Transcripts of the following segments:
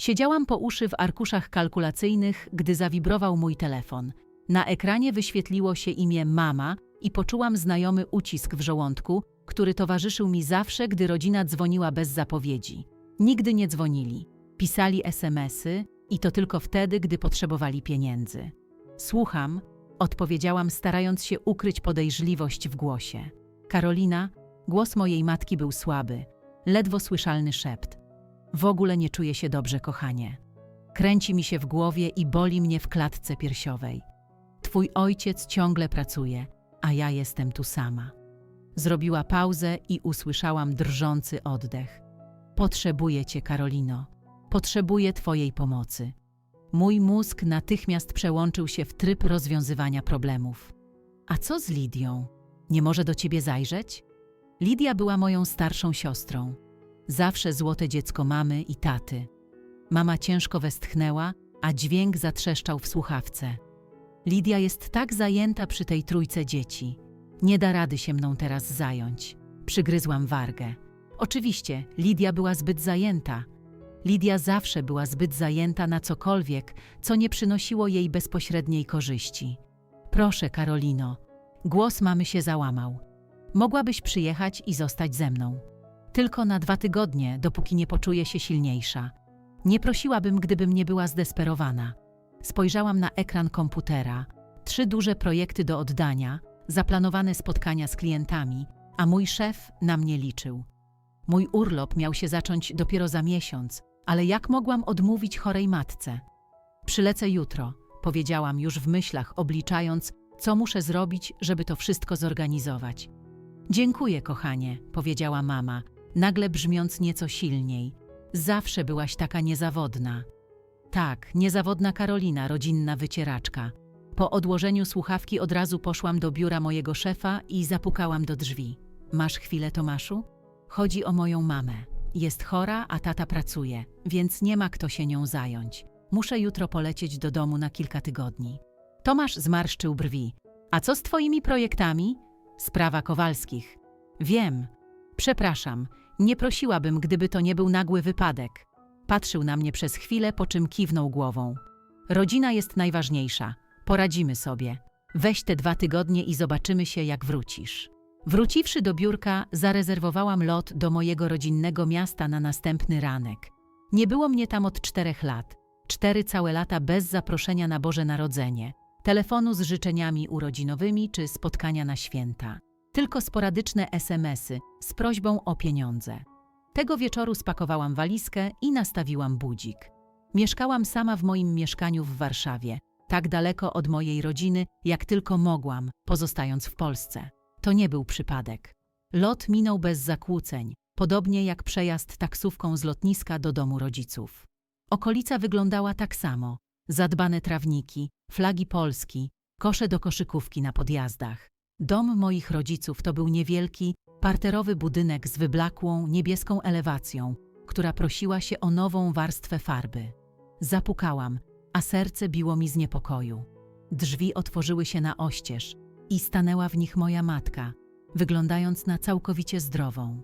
Siedziałam po uszy w arkuszach kalkulacyjnych, gdy zawibrował mój telefon. Na ekranie wyświetliło się imię mama i poczułam znajomy ucisk w żołądku, który towarzyszył mi zawsze, gdy rodzina dzwoniła bez zapowiedzi. Nigdy nie dzwonili. Pisali SMS-y i to tylko wtedy, gdy potrzebowali pieniędzy. Słucham, odpowiedziałam, starając się ukryć podejrzliwość w głosie. Karolina, głos mojej matki był słaby, ledwo słyszalny szept. W ogóle nie czuję się dobrze, kochanie. Kręci mi się w głowie i boli mnie w klatce piersiowej. Twój ojciec ciągle pracuje, a ja jestem tu sama. Zrobiła pauzę i usłyszałam drżący oddech. Potrzebuję cię, Karolino. Potrzebuję twojej pomocy. Mój mózg natychmiast przełączył się w tryb rozwiązywania problemów. A co z Lidią? Nie może do ciebie zajrzeć? Lidia była moją starszą siostrą. Zawsze złote dziecko mamy i taty. Mama ciężko westchnęła, a dźwięk zatrzeszczał w słuchawce. Lidia jest tak zajęta przy tej trójce dzieci. Nie da rady się mną teraz zająć. Przygryzłam wargę. Oczywiście, Lidia była zbyt zajęta. Lidia zawsze była zbyt zajęta na cokolwiek, co nie przynosiło jej bezpośredniej korzyści. Proszę, Karolino. Głos mamy się załamał. Mogłabyś przyjechać i zostać ze mną. Tylko na dwa tygodnie, dopóki nie poczuję się silniejsza. Nie prosiłabym, gdybym nie była zdesperowana. Spojrzałam na ekran komputera. Trzy duże projekty do oddania, zaplanowane spotkania z klientami, a mój szef na mnie liczył. Mój urlop miał się zacząć dopiero za miesiąc, ale jak mogłam odmówić chorej matce? Przylecę jutro, powiedziałam już w myślach, obliczając, co muszę zrobić, żeby to wszystko zorganizować. Dziękuję, kochanie, powiedziała mama, nagle brzmiąc nieco silniej. Zawsze byłaś taka niezawodna. Tak, niezawodna Karolina, rodzinna wycieraczka. Po odłożeniu słuchawki od razu poszłam do biura mojego szefa i zapukałam do drzwi. Masz chwilę, Tomaszu? Chodzi o moją mamę. Jest chora, a tata pracuje, więc nie ma kto się nią zająć. Muszę jutro polecieć do domu na kilka tygodni. Tomasz zmarszczył brwi. A co z twoimi projektami? Sprawa Kowalskich. Wiem. Przepraszam, nie prosiłabym, gdyby to nie był nagły wypadek. Patrzył na mnie przez chwilę, po czym kiwnął głową. Rodzina jest najważniejsza. Poradzimy sobie. Weź te dwa tygodnie i zobaczymy się, jak wrócisz. Wróciwszy do biurka, zarezerwowałam lot do mojego rodzinnego miasta na następny ranek. Nie było mnie tam od czterech lat. Cztery całe lata bez zaproszenia na Boże Narodzenie, telefonu z życzeniami urodzinowymi czy spotkania na święta. Tylko sporadyczne SMS-y z prośbą o pieniądze. Tego wieczoru spakowałam walizkę i nastawiłam budzik. Mieszkałam sama w moim mieszkaniu w Warszawie, tak daleko od mojej rodziny, jak tylko mogłam, pozostając w Polsce. To nie był przypadek. Lot minął bez zakłóceń, podobnie jak przejazd taksówką z lotniska do domu rodziców. Okolica wyglądała tak samo. Zadbane trawniki, flagi Polski, kosze do koszykówki na podjazdach. Dom moich rodziców to był niewielki, parterowy budynek z wyblakłą, niebieską elewacją, która prosiła się o nową warstwę farby. Zapukałam, a serce biło mi z niepokoju. Drzwi otworzyły się na oścież i stanęła w nich moja matka, wyglądając na całkowicie zdrową.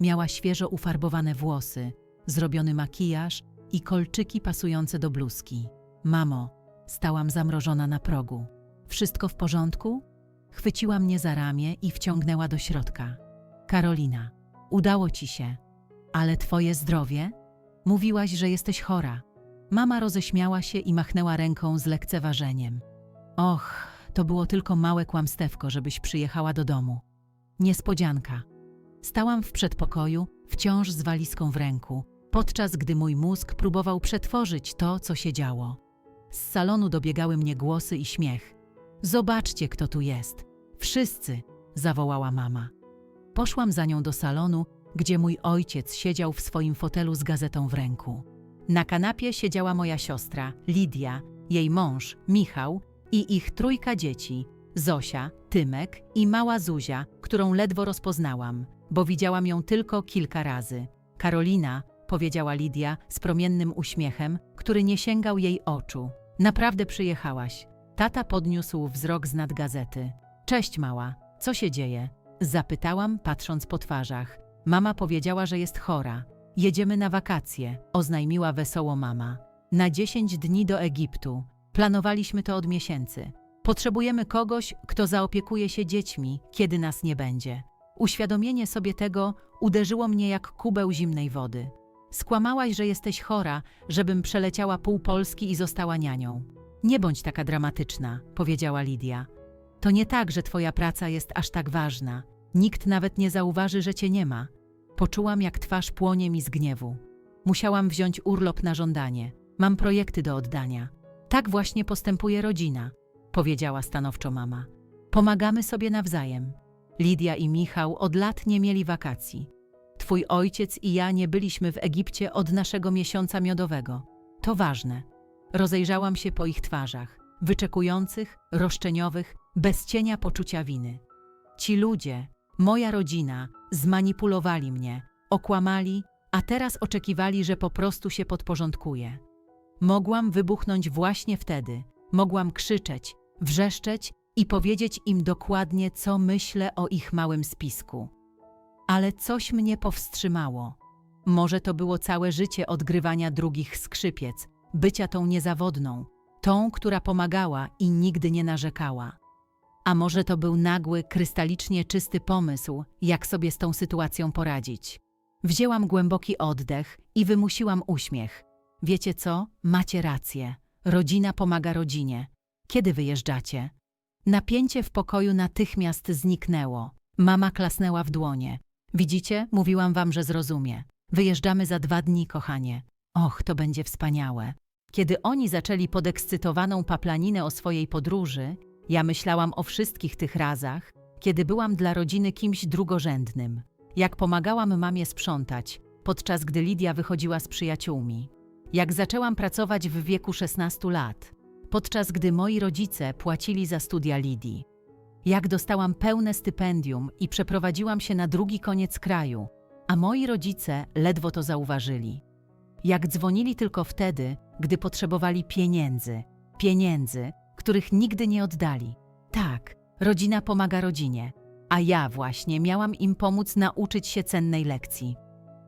Miała świeżo ufarbowane włosy, zrobiony makijaż i kolczyki pasujące do bluzki. Mamo, stałam zamrożona na progu. Wszystko w porządku? Chwyciła mnie za ramię i wciągnęła do środka. Karolina, udało ci się. Ale twoje zdrowie? Mówiłaś, że jesteś chora. Mama roześmiała się i machnęła ręką z lekceważeniem. Och, to było tylko małe kłamstewko, żebyś przyjechała do domu. Niespodzianka. Stałam w przedpokoju, wciąż z walizką w ręku, podczas gdy mój mózg próbował przetworzyć to, co się działo. Z salonu dobiegały mnie głosy i śmiech. Zobaczcie, kto tu jest. Wszyscy, zawołała mama. Poszłam za nią do salonu, gdzie mój ojciec siedział w swoim fotelu z gazetą w ręku. Na kanapie siedziała moja siostra, Lidia, jej mąż, Michał i ich trójka dzieci: Zosia, Tymek i mała Zuzia, którą ledwo rozpoznałam, bo widziałam ją tylko kilka razy. Karolina, powiedziała Lidia z promiennym uśmiechem, który nie sięgał jej oczu. Naprawdę przyjechałaś. Tata podniósł wzrok z nad gazety. Cześć, mała, co się dzieje? Zapytałam, patrząc po twarzach. Mama powiedziała, że jest chora. Jedziemy na wakacje, oznajmiła wesoło mama. Na 10 dni do Egiptu. Planowaliśmy to od miesięcy. Potrzebujemy kogoś, kto zaopiekuje się dziećmi, kiedy nas nie będzie. Uświadomienie sobie tego uderzyło mnie jak kubeł zimnej wody. Skłamałaś, że jesteś chora, żebym przeleciała pół Polski i została nianią. Nie bądź taka dramatyczna, powiedziała Lidia. To nie tak, że twoja praca jest aż tak ważna. Nikt nawet nie zauważy, że cię nie ma. Poczułam, jak twarz płonie mi z gniewu. Musiałam wziąć urlop na żądanie. Mam projekty do oddania. Tak właśnie postępuje rodzina, powiedziała stanowczo mama. Pomagamy sobie nawzajem. Lidia i Michał od lat nie mieli wakacji. Twój ojciec i ja nie byliśmy w Egipcie od naszego miesiąca miodowego. To ważne. Rozejrzałam się po ich twarzach, wyczekujących, roszczeniowych, bez cienia poczucia winy. Ci ludzie, moja rodzina, zmanipulowali mnie, okłamali, a teraz oczekiwali, że po prostu się podporządkuję. Mogłam wybuchnąć właśnie wtedy, mogłam krzyczeć, wrzeszczeć i powiedzieć im dokładnie, co myślę o ich małym spisku. Ale coś mnie powstrzymało. Może to było całe życie odgrywania drugich skrzypiec, bycia tą niezawodną, tą, która pomagała i nigdy nie narzekała. A może to był nagły, krystalicznie czysty pomysł, jak sobie z tą sytuacją poradzić. Wzięłam głęboki oddech i wymusiłam uśmiech. Wiecie co? Macie rację. Rodzina pomaga rodzinie. Kiedy wyjeżdżacie? Napięcie w pokoju natychmiast zniknęło. Mama klasnęła w dłonie. Widzicie? Mówiłam wam, że zrozumie. Wyjeżdżamy za dwa dni, kochanie. Och, to będzie wspaniałe. Kiedy oni zaczęli podekscytowaną paplaninę o swojej podróży, ja myślałam o wszystkich tych razach, kiedy byłam dla rodziny kimś drugorzędnym. Jak pomagałam mamie sprzątać, podczas gdy Lidia wychodziła z przyjaciółmi. Jak zaczęłam pracować w wieku 16 lat, podczas gdy moi rodzice płacili za studia Lidii. Jak dostałam pełne stypendium i przeprowadziłam się na drugi koniec kraju, a moi rodzice ledwo to zauważyli. Jak dzwonili tylko wtedy, gdy potrzebowali pieniędzy, pieniędzy, których nigdy nie oddali. Tak, rodzina pomaga rodzinie, a ja właśnie miałam im pomóc nauczyć się cennej lekcji.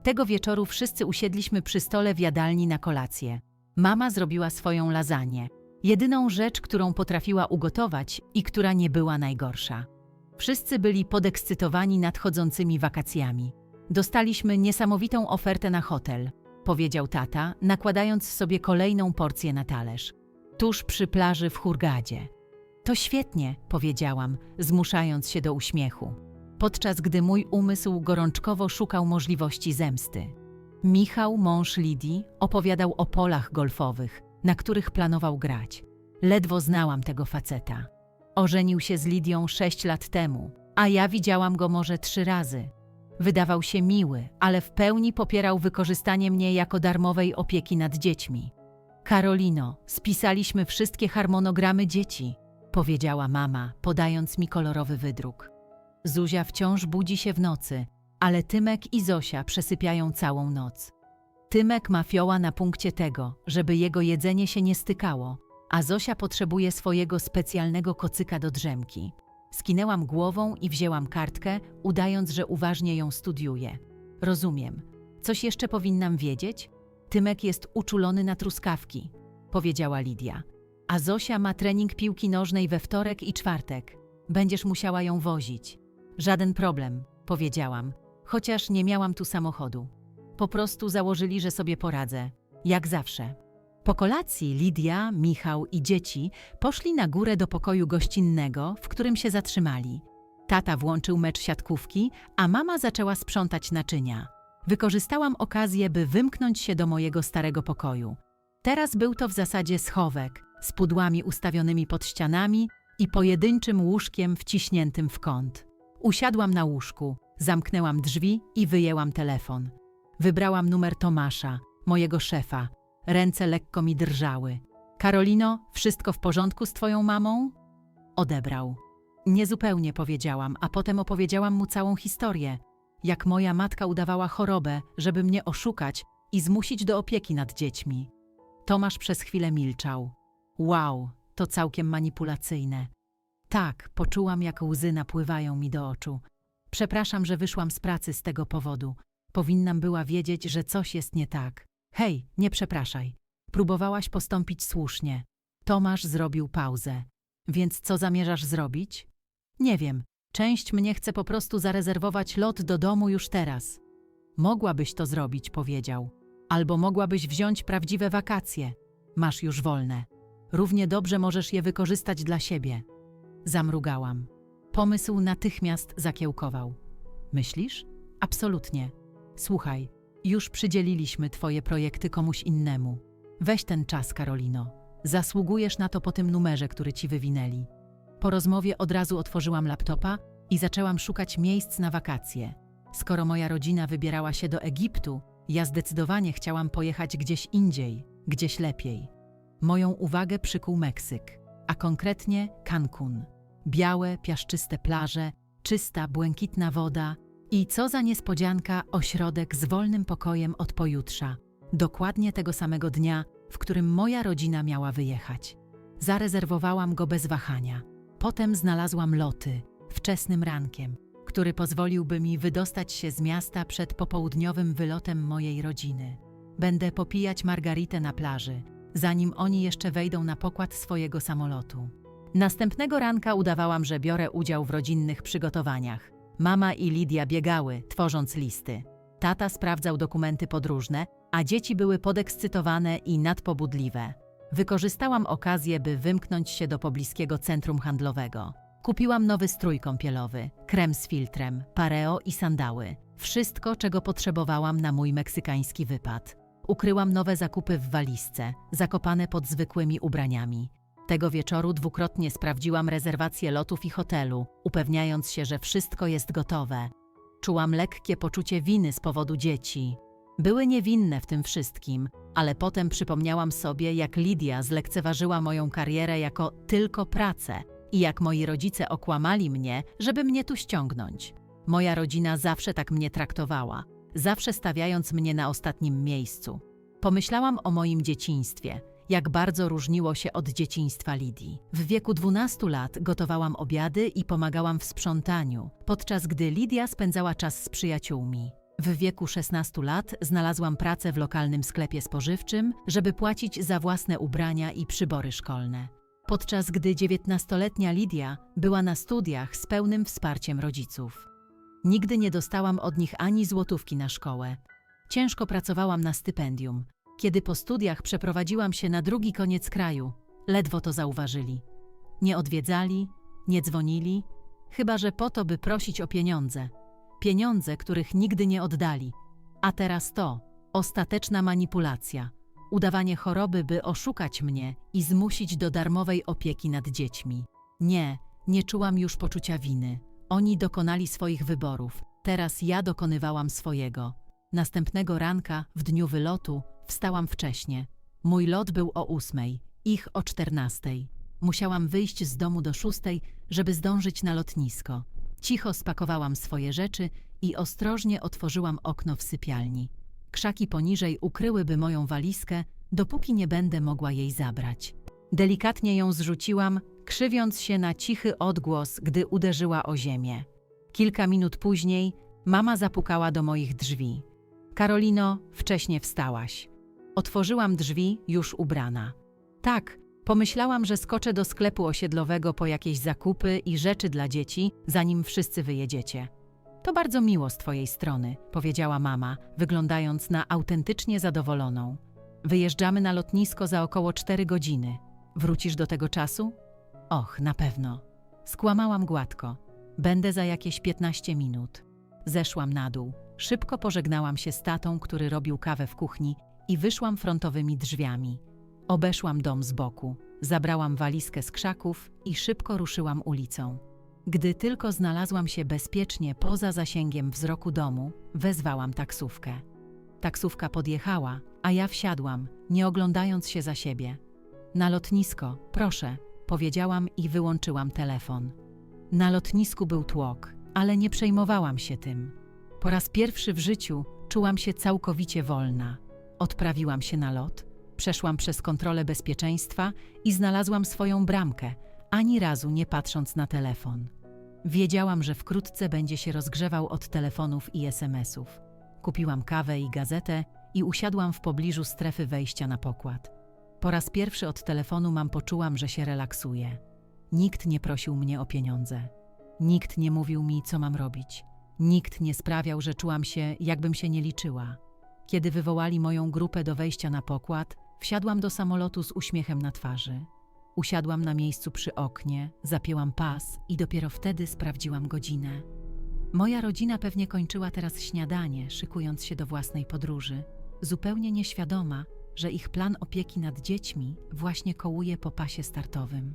Tego wieczoru wszyscy usiedliśmy przy stole w jadalni na kolację. Mama zrobiła swoją lasagne, jedyną rzecz, którą potrafiła ugotować i która nie była najgorsza. Wszyscy byli podekscytowani nadchodzącymi wakacjami. Dostaliśmy niesamowitą ofertę na hotel, powiedział tata, nakładając sobie kolejną porcję na talerz. Tuż przy plaży w Hurgadzie. To świetnie, powiedziałam, zmuszając się do uśmiechu, podczas gdy mój umysł gorączkowo szukał możliwości zemsty. Michał, mąż Lidii, opowiadał o polach golfowych, na których planował grać. Ledwo znałam tego faceta. Ożenił się z Lidią sześć lat temu, a ja widziałam go może trzy razy. Wydawał się miły, ale w pełni popierał wykorzystanie mnie jako darmowej opieki nad dziećmi. Karolino, spisaliśmy wszystkie harmonogramy dzieci, powiedziała mama, podając mi kolorowy wydruk. Zuzia wciąż budzi się w nocy, ale Tymek i Zosia przesypiają całą noc. Tymek ma fioła na punkcie tego, żeby jego jedzenie się nie stykało, a Zosia potrzebuje swojego specjalnego kocyka do drzemki. Skinęłam głową i wzięłam kartkę, udając, że uważnie ją studiuję. Rozumiem. Coś jeszcze powinnam wiedzieć? Tymek jest uczulony na truskawki, powiedziała Lidia. A Zosia ma trening piłki nożnej we wtorek i czwartek. Będziesz musiała ją wozić. Żaden problem, powiedziałam, chociaż nie miałam tu samochodu. Po prostu założyli, że sobie poradzę. Jak zawsze. Po kolacji Lidia, Michał i dzieci poszli na górę do pokoju gościnnego, w którym się zatrzymali. Tata włączył mecz siatkówki, a mama zaczęła sprzątać naczynia. Wykorzystałam okazję, by wymknąć się do mojego starego pokoju. Teraz był to w zasadzie schowek, z pudłami ustawionymi pod ścianami i pojedynczym łóżkiem wciśniętym w kąt. Usiadłam na łóżku, zamknęłam drzwi i wyjęłam telefon. Wybrałam numer Tomasza, mojego szefa. Ręce lekko mi drżały. Karolino, wszystko w porządku z twoją mamą? Odebrał. Niezupełnie powiedziałam, a potem opowiedziałam mu całą historię. Jak moja matka udawała chorobę, żeby mnie oszukać i zmusić do opieki nad dziećmi. Tomasz przez chwilę milczał. Wow, to całkiem manipulacyjne. Tak, poczułam, jak łzy napływają mi do oczu. Przepraszam, że wyszłam z pracy z tego powodu. Powinnam była wiedzieć, że coś jest nie tak. Hej, nie przepraszaj. Próbowałaś postąpić słusznie. Tomasz zrobił pauzę. Więc co zamierzasz zrobić? Nie wiem. Część mnie chce po prostu zarezerwować lot do domu już teraz. Mogłabyś to zrobić, powiedział. Albo mogłabyś wziąć prawdziwe wakacje. Masz już wolne. Równie dobrze możesz je wykorzystać dla siebie. Zamrugałam. Pomysł natychmiast zakiełkował. Myślisz? Absolutnie. Słuchaj, już przydzieliliśmy twoje projekty komuś innemu. Weź ten czas, Karolino. Zasługujesz na to po tym numerze, który ci wywinęli. Po rozmowie od razu otworzyłam laptopa i zaczęłam szukać miejsc na wakacje. Skoro moja rodzina wybierała się do Egiptu, ja zdecydowanie chciałam pojechać gdzieś indziej, gdzieś lepiej. Moją uwagę przykuł Meksyk, a konkretnie Cancun. Białe, piaszczyste plaże, czysta, błękitna woda i co za niespodzianka ośrodek z wolnym pokojem od pojutrza, dokładnie tego samego dnia, w którym moja rodzina miała wyjechać. Zarezerwowałam go bez wahania. Potem znalazłam loty, wczesnym rankiem, który pozwoliłby mi wydostać się z miasta przed popołudniowym wylotem mojej rodziny. Będę popijać margaritę na plaży, zanim oni jeszcze wejdą na pokład swojego samolotu. Następnego ranka udawałam, że biorę udział w rodzinnych przygotowaniach. Mama i Lidia biegały, tworząc listy. Tata sprawdzał dokumenty podróżne, a dzieci były podekscytowane i nadpobudliwe. Wykorzystałam okazję, by wymknąć się do pobliskiego centrum handlowego. Kupiłam nowy strój kąpielowy, krem z filtrem, pareo i sandały. Wszystko, czego potrzebowałam na mój meksykański wypad. Ukryłam nowe zakupy w walizce, zakopane pod zwykłymi ubraniami. Tego wieczoru dwukrotnie sprawdziłam rezerwację lotów i hotelu, upewniając się, że wszystko jest gotowe. Czułam lekkie poczucie winy z powodu dzieci. Były niewinne w tym wszystkim, ale potem przypomniałam sobie, jak Lidia zlekceważyła moją karierę jako tylko pracę i jak moi rodzice okłamali mnie, żeby mnie tu ściągnąć. Moja rodzina zawsze tak mnie traktowała, zawsze stawiając mnie na ostatnim miejscu. Pomyślałam o moim dzieciństwie, jak bardzo różniło się od dzieciństwa Lidii. W wieku 12 lat gotowałam obiady i pomagałam w sprzątaniu, podczas gdy Lidia spędzała czas z przyjaciółmi. W wieku 16 lat znalazłam pracę w lokalnym sklepie spożywczym, żeby płacić za własne ubrania i przybory szkolne. Podczas gdy 19-letnia Lidia była na studiach z pełnym wsparciem rodziców. Nigdy nie dostałam od nich ani złotówki na szkołę. Ciężko pracowałam na stypendium. Kiedy po studiach przeprowadziłam się na drugi koniec kraju, ledwo to zauważyli. Nie odwiedzali, nie dzwonili, chyba że po to, by prosić o pieniądze. Pieniądze, których nigdy nie oddali. A teraz to ostateczna manipulacja, udawanie choroby, by oszukać mnie i zmusić do darmowej opieki nad dziećmi. Nie, nie czułam już poczucia winy. Oni dokonali swoich wyborów, teraz ja dokonywałam swojego. Następnego ranka, w dniu wylotu, wstałam wcześnie. Mój lot był o ósmej, ich o czternastej. Musiałam wyjść z domu do szóstej, żeby zdążyć na lotnisko. Cicho spakowałam swoje rzeczy i ostrożnie otworzyłam okno w sypialni. Krzaki poniżej ukryłyby moją walizkę, dopóki nie będę mogła jej zabrać. Delikatnie ją zrzuciłam, krzywiąc się na cichy odgłos, gdy uderzyła o ziemię. Kilka minut później mama zapukała do moich drzwi. Karolino, wcześnie wstałaś. Otworzyłam drzwi, już ubrana. Tak, pomyślałam, że skoczę do sklepu osiedlowego po jakieś zakupy i rzeczy dla dzieci, zanim wszyscy wyjedziecie. To bardzo miło z twojej strony, powiedziała mama, wyglądając na autentycznie zadowoloną. Wyjeżdżamy na lotnisko za około cztery godziny. Wrócisz do tego czasu? Och, na pewno. Skłamałam gładko. Będę za jakieś 15 minut. Zeszłam na dół. Szybko pożegnałam się z tatą, który robił kawę w kuchni i wyszłam frontowymi drzwiami. Obeszłam dom z boku, zabrałam walizkę z krzaków i szybko ruszyłam ulicą. Gdy tylko znalazłam się bezpiecznie poza zasięgiem wzroku domu, wezwałam taksówkę. Taksówka podjechała, a ja wsiadłam, nie oglądając się za siebie. Na lotnisko, proszę, powiedziałam i wyłączyłam telefon. Na lotnisku był tłok, ale nie przejmowałam się tym. Po raz pierwszy w życiu czułam się całkowicie wolna. Odprawiłam się na lot, przeszłam przez kontrolę bezpieczeństwa i znalazłam swoją bramkę, ani razu nie patrząc na telefon. Wiedziałam, że wkrótce będzie się rozgrzewał od telefonów i SMS-ów. Kupiłam kawę i gazetę i usiadłam w pobliżu strefy wejścia na pokład. Po raz pierwszy od telefonu mam poczułam, że się relaksuję. Nikt nie prosił mnie o pieniądze. Nikt nie mówił mi, co mam robić. Nikt nie sprawiał, że czułam się, jakbym się nie liczyła. Kiedy wywołali moją grupę do wejścia na pokład, wsiadłam do samolotu z uśmiechem na twarzy. Usiadłam na miejscu przy oknie, zapięłam pas i dopiero wtedy sprawdziłam godzinę. Moja rodzina pewnie kończyła teraz śniadanie, szykując się do własnej podróży, zupełnie nieświadoma, że ich plan opieki nad dziećmi właśnie kołuje po pasie startowym.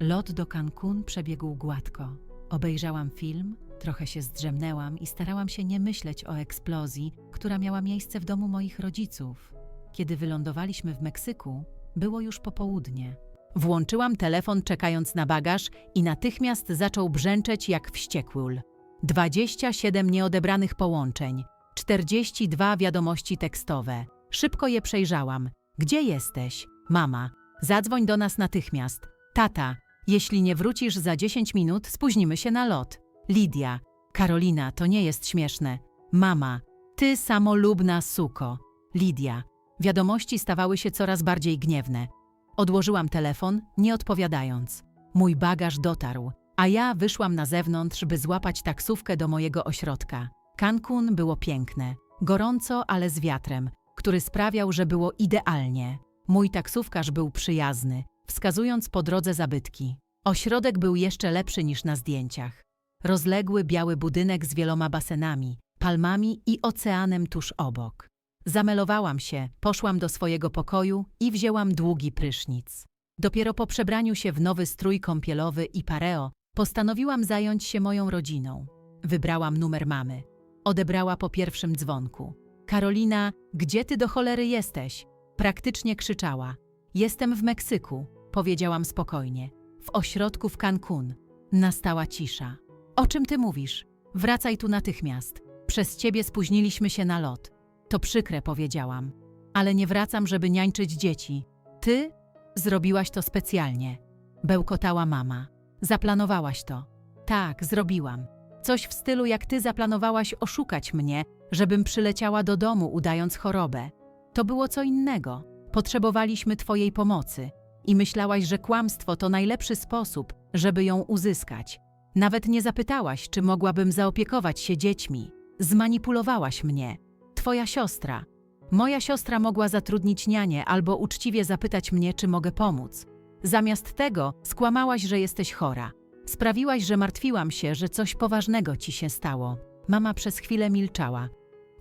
Lot do Cancun przebiegł gładko. Obejrzałam film, trochę się zdrzemnęłam i starałam się nie myśleć o eksplozji, która miała miejsce w domu moich rodziców. Kiedy wylądowaliśmy w Meksyku, było już popołudnie. Włączyłam telefon czekając na bagaż i natychmiast zaczął brzęczeć jak wściekły. 27 nieodebranych połączeń, 42 wiadomości tekstowe. Szybko je przejrzałam. Gdzie jesteś? Mama, zadzwoń do nas natychmiast. Tata, jeśli nie wrócisz za 10 minut, spóźnimy się na lot. Lidia, Karolina, to nie jest śmieszne. Mama, ty samolubna suko. Lidia. Wiadomości stawały się coraz bardziej gniewne. Odłożyłam telefon, nie odpowiadając. Mój bagaż dotarł, a ja wyszłam na zewnątrz, by złapać taksówkę do mojego ośrodka. Cancun było piękne, gorąco, ale z wiatrem, który sprawiał, że było idealnie. Mój taksówkarz był przyjazny, wskazując po drodze zabytki. Ośrodek był jeszcze lepszy niż na zdjęciach. Rozległy biały budynek z wieloma basenami, palmami i oceanem tuż obok. Zamelowałam się, poszłam do swojego pokoju i wzięłam długi prysznic. Dopiero po przebraniu się w nowy strój kąpielowy i pareo postanowiłam zająć się moją rodziną. Wybrałam numer mamy. Odebrała po pierwszym dzwonku. Karolina, gdzie ty do cholery jesteś? Praktycznie krzyczała. Jestem w Meksyku, powiedziałam spokojnie. W ośrodku w Cancun. Nastała cisza. O czym ty mówisz? Wracaj tu natychmiast. Przez ciebie spóźniliśmy się na lot. To przykre, powiedziałam. Ale nie wracam, żeby niańczyć dzieci. Ty zrobiłaś to specjalnie. Bełkotała mama. Zaplanowałaś to. Tak, zrobiłam. Coś w stylu jak ty zaplanowałaś oszukać mnie, żebym przyleciała do domu udając chorobę. To było co innego. Potrzebowaliśmy twojej pomocy i myślałaś, że kłamstwo to najlepszy sposób, żeby ją uzyskać. Nawet nie zapytałaś, czy mogłabym zaopiekować się dziećmi. Zmanipulowałaś mnie. Twoja siostra. Moja siostra mogła zatrudnić nianię albo uczciwie zapytać mnie, czy mogę pomóc. Zamiast tego skłamałaś, że jesteś chora. Sprawiłaś, że martwiłam się, że coś poważnego ci się stało. Mama przez chwilę milczała.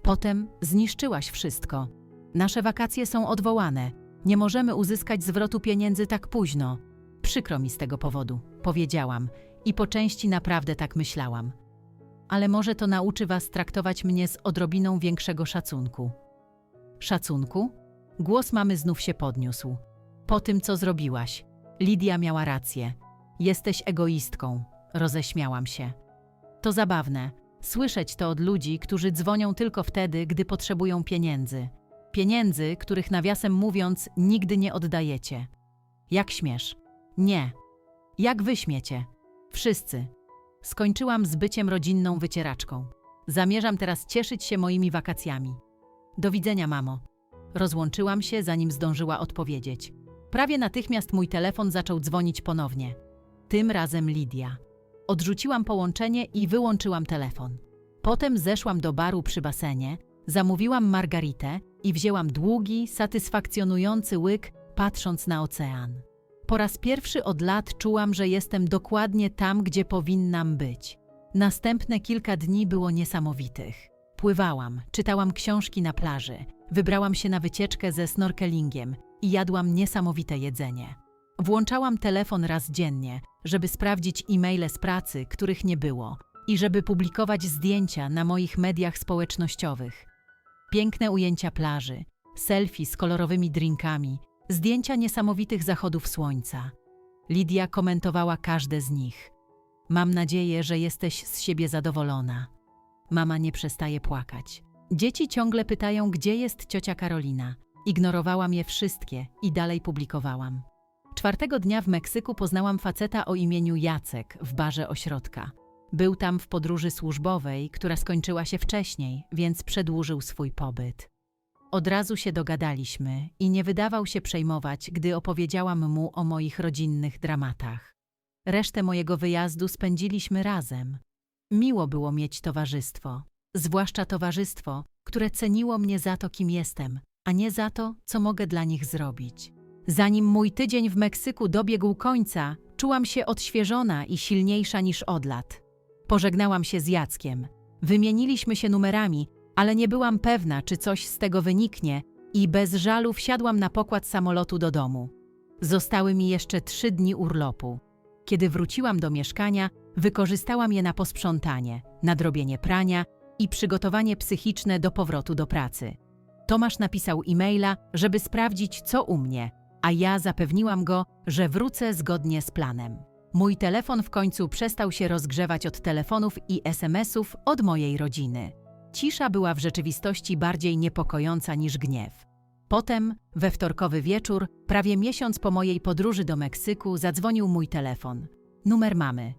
Potem zniszczyłaś wszystko. Nasze wakacje są odwołane. Nie możemy uzyskać zwrotu pieniędzy tak późno. Przykro mi z tego powodu, powiedziałam i po części naprawdę tak myślałam. Ale może to nauczy was traktować mnie z odrobiną większego szacunku. Szacunku? Głos mamy znów się podniósł. Po tym, co zrobiłaś. Lidia miała rację. Jesteś egoistką. Roześmiałam się. To zabawne. Słyszeć to od ludzi, którzy dzwonią tylko wtedy, gdy potrzebują pieniędzy. Pieniędzy, których nawiasem mówiąc nigdy nie oddajecie. Jak śmiesz? Nie. Jak wy śmiecie? Wszyscy. Skończyłam z byciem rodzinną wycieraczką. Zamierzam teraz cieszyć się moimi wakacjami. Do widzenia, mamo. Rozłączyłam się, zanim zdążyła odpowiedzieć. Prawie natychmiast mój telefon zaczął dzwonić ponownie. Tym razem Lidia. Odrzuciłam połączenie i wyłączyłam telefon. Potem zeszłam do baru przy basenie, zamówiłam margaritę i wzięłam długi, satysfakcjonujący łyk, patrząc na ocean. Po raz pierwszy od lat czułam, że jestem dokładnie tam, gdzie powinnam być. Następne kilka dni było niesamowitych. Pływałam, czytałam książki na plaży, wybrałam się na wycieczkę ze snorkelingiem i jadłam niesamowite jedzenie. Włączałam telefon raz dziennie, żeby sprawdzić e-maile z pracy, których nie było, i żeby publikować zdjęcia na moich mediach społecznościowych. Piękne ujęcia plaży, selfie z kolorowymi drinkami, zdjęcia niesamowitych zachodów słońca. Lidia komentowała każde z nich. Mam nadzieję, że jesteś z siebie zadowolona. Mama nie przestaje płakać. Dzieci ciągle pytają, gdzie jest ciocia Karolina. Ignorowałam je wszystkie i dalej publikowałam. Czwartego dnia w Meksyku poznałam faceta o imieniu Jacek w barze ośrodka. Był tam w podróży służbowej, która skończyła się wcześniej, więc przedłużył swój pobyt. Od razu się dogadaliśmy i nie wydawał się przejmować, gdy opowiedziałam mu o moich rodzinnych dramatach. Resztę mojego wyjazdu spędziliśmy razem. Miło było mieć towarzystwo, zwłaszcza towarzystwo, które ceniło mnie za to, kim jestem, a nie za to, co mogę dla nich zrobić. Zanim mój tydzień w Meksyku dobiegł końca, czułam się odświeżona i silniejsza niż od lat. Pożegnałam się z Jackiem. Wymieniliśmy się numerami, ale nie byłam pewna, czy coś z tego wyniknie i bez żalu wsiadłam na pokład samolotu do domu. Zostały mi jeszcze trzy dni urlopu. Kiedy wróciłam do mieszkania, wykorzystałam je na posprzątanie, nadrobienie prania i przygotowanie psychiczne do powrotu do pracy. Tomasz napisał e-maila, żeby sprawdzić, co u mnie, a ja zapewniłam go, że wrócę zgodnie z planem. Mój telefon w końcu przestał się rozgrzewać od telefonów i SMS-ów od mojej rodziny. Cisza była w rzeczywistości bardziej niepokojąca niż gniew. Potem, we wtorkowy wieczór, prawie miesiąc po mojej podróży do Meksyku, zadzwonił mój telefon. Numer mamy.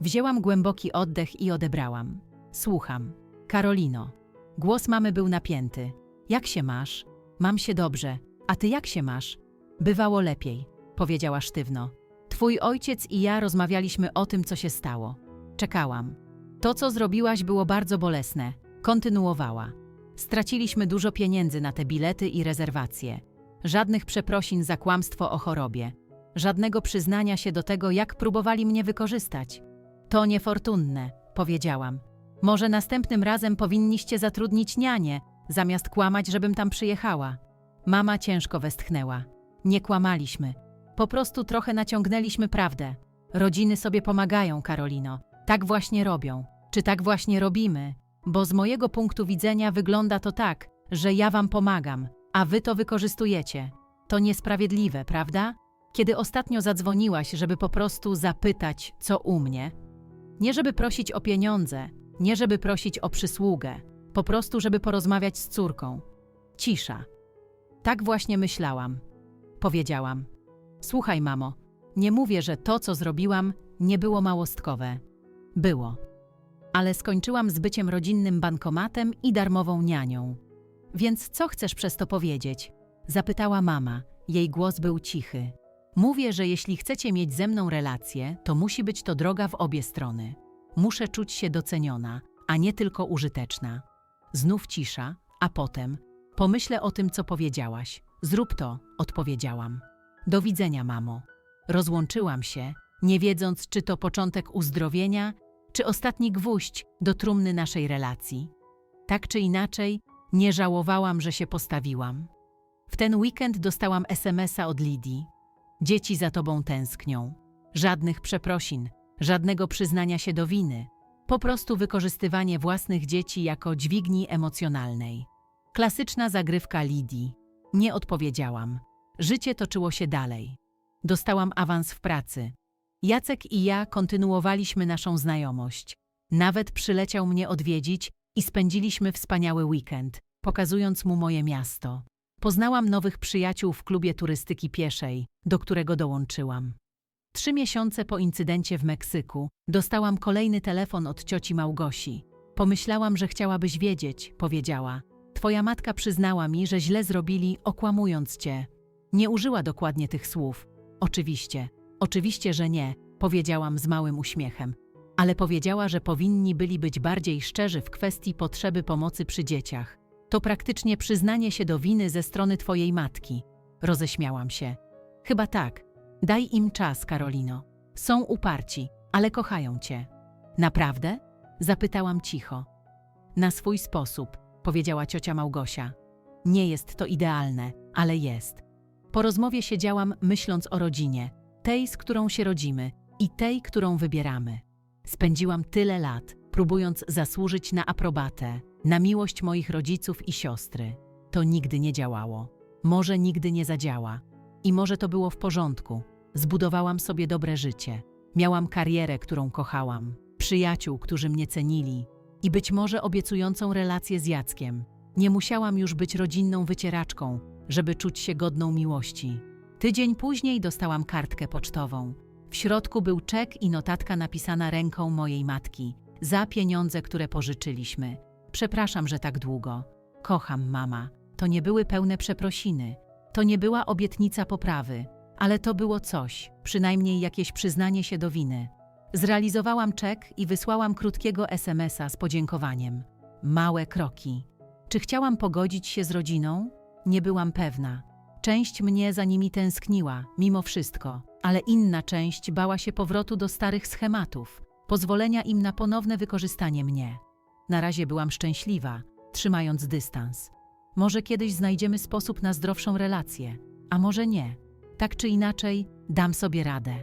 Wzięłam głęboki oddech i odebrałam. Słucham. Karolino. Głos mamy był napięty. Jak się masz? Mam się dobrze. A ty jak się masz? Bywało lepiej, powiedziała sztywno. Twój ojciec i ja rozmawialiśmy o tym, co się stało. Czekałam. To, co zrobiłaś, było bardzo bolesne. Kontynuowała. Straciliśmy dużo pieniędzy na te bilety i rezerwacje. Żadnych przeprosin za kłamstwo o chorobie. Żadnego przyznania się do tego, jak próbowali mnie wykorzystać. To niefortunne, powiedziałam. Może następnym razem powinniście zatrudnić nianię, zamiast kłamać, żebym tam przyjechała. Mama ciężko westchnęła. Nie kłamaliśmy. Po prostu trochę naciągnęliśmy prawdę. Rodziny sobie pomagają, Karolino. Tak właśnie robią. Czy tak właśnie robimy? Bo z mojego punktu widzenia wygląda to tak, że ja wam pomagam, a wy to wykorzystujecie. To niesprawiedliwe, prawda? Kiedy ostatnio zadzwoniłaś, żeby po prostu zapytać, co u mnie? Nie żeby prosić o pieniądze, nie żeby prosić o przysługę, po prostu żeby porozmawiać z córką. Cisza. Tak właśnie myślałam. Powiedziałam. Słuchaj, mamo, nie mówię, że to, co zrobiłam, nie było małostkowe. Było. Ale skończyłam z byciem rodzinnym bankomatem i darmową nianią. Więc co chcesz przez to powiedzieć? Zapytała mama. Jej głos był cichy. Mówię, że jeśli chcecie mieć ze mną relację, to musi być to droga w obie strony. Muszę czuć się doceniona, a nie tylko użyteczna. Znów cisza, a potem pomyślę o tym, co powiedziałaś. Zrób to, odpowiedziałam. Do widzenia, mamo. Rozłączyłam się, nie wiedząc, czy to początek uzdrowienia, czy ostatni gwóźdź do trumny naszej relacji. Tak czy inaczej, nie żałowałam, że się postawiłam. W ten weekend dostałam SMS-a od Lidii. Dzieci za tobą tęsknią. Żadnych przeprosin, żadnego przyznania się do winy. Po prostu wykorzystywanie własnych dzieci jako dźwigni emocjonalnej. Klasyczna zagrywka Lidii. Nie odpowiedziałam. Życie toczyło się dalej. Dostałam awans w pracy. Jacek i ja kontynuowaliśmy naszą znajomość. Nawet przyleciał mnie odwiedzić i spędziliśmy wspaniały weekend, pokazując mu moje miasto. Poznałam nowych przyjaciół w klubie turystyki pieszej, do którego dołączyłam. Trzy miesiące po incydencie w Meksyku dostałam kolejny telefon od cioci Małgosi. Pomyślałam, że chciałabyś wiedzieć, powiedziała. Twoja matka przyznała mi, że źle zrobili, okłamując cię. Nie użyła dokładnie tych słów. Oczywiście, oczywiście, że nie, powiedziałam z małym uśmiechem. Ale powiedziała, że powinni byli być bardziej szczerzy w kwestii potrzeby pomocy przy dzieciach. To praktycznie przyznanie się do winy ze strony twojej matki. Roześmiałam się. Chyba tak. Daj im czas, Karolino. Są uparci, ale kochają cię. Naprawdę? Zapytałam cicho. Na swój sposób, powiedziała ciocia Małgosia. Nie jest to idealne, ale jest. Po rozmowie siedziałam, myśląc o rodzinie, tej, z którą się rodzimy i tej, którą wybieramy. Spędziłam tyle lat, próbując zasłużyć na aprobatę, na miłość moich rodziców i siostry. To nigdy nie działało. Może nigdy nie zadziała. I może to było w porządku. Zbudowałam sobie dobre życie. Miałam karierę, którą kochałam, przyjaciół, którzy mnie cenili i być może obiecującą relację z Jackiem. Nie musiałam już być rodzinną wycieraczką, żeby czuć się godną miłości. Tydzień później dostałam kartkę pocztową. W środku był czek i notatka napisana ręką mojej matki za pieniądze, które pożyczyliśmy. Przepraszam, że tak długo. Kocham, mama. To nie były pełne przeprosiny. To nie była obietnica poprawy, ale to było coś, przynajmniej jakieś przyznanie się do winy. Zrealizowałam czek i wysłałam krótkiego SMS-a z podziękowaniem. Małe kroki. Czy chciałam pogodzić się z rodziną? Nie byłam pewna. Część mnie za nimi tęskniła, mimo wszystko, ale inna część bała się powrotu do starych schematów, pozwolenia im na ponowne wykorzystanie mnie. Na razie byłam szczęśliwa, trzymając dystans. Może kiedyś znajdziemy sposób na zdrowszą relację, a może nie. Tak czy inaczej, dam sobie radę.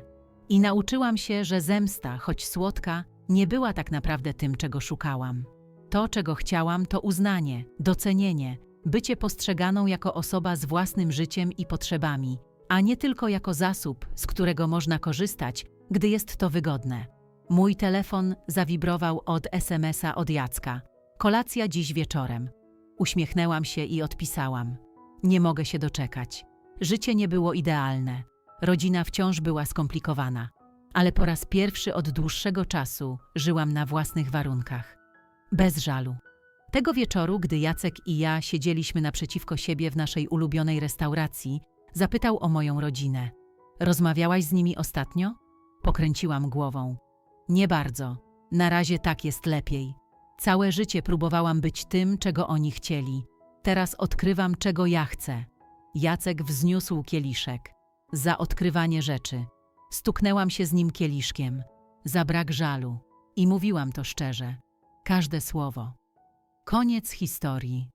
I nauczyłam się, że zemsta, choć słodka, nie była tak naprawdę tym, czego szukałam. To, czego chciałam, to uznanie, docenienie, bycie postrzeganą jako osoba z własnym życiem i potrzebami, a nie tylko jako zasób, z którego można korzystać, gdy jest to wygodne. Mój telefon zawibrował od SMS-a od Jacka. Kolacja dziś wieczorem. Uśmiechnęłam się i odpisałam. Nie mogę się doczekać. Życie nie było idealne. Rodzina wciąż była skomplikowana. Ale po raz pierwszy od dłuższego czasu żyłam na własnych warunkach. Bez żalu. Tego wieczoru, gdy Jacek i ja siedzieliśmy naprzeciwko siebie w naszej ulubionej restauracji, zapytał o moją rodzinę. Rozmawiałaś z nimi ostatnio? Pokręciłam głową. Nie bardzo. Na razie tak jest lepiej. Całe życie próbowałam być tym, czego oni chcieli. Teraz odkrywam, czego ja chcę. Jacek wzniósł kieliszek. Za odkrywanie rzeczy. Stuknęłam się z nim kieliszkiem. Za brak żalu. I mówiłam to szczerze. Każde słowo. Koniec historii.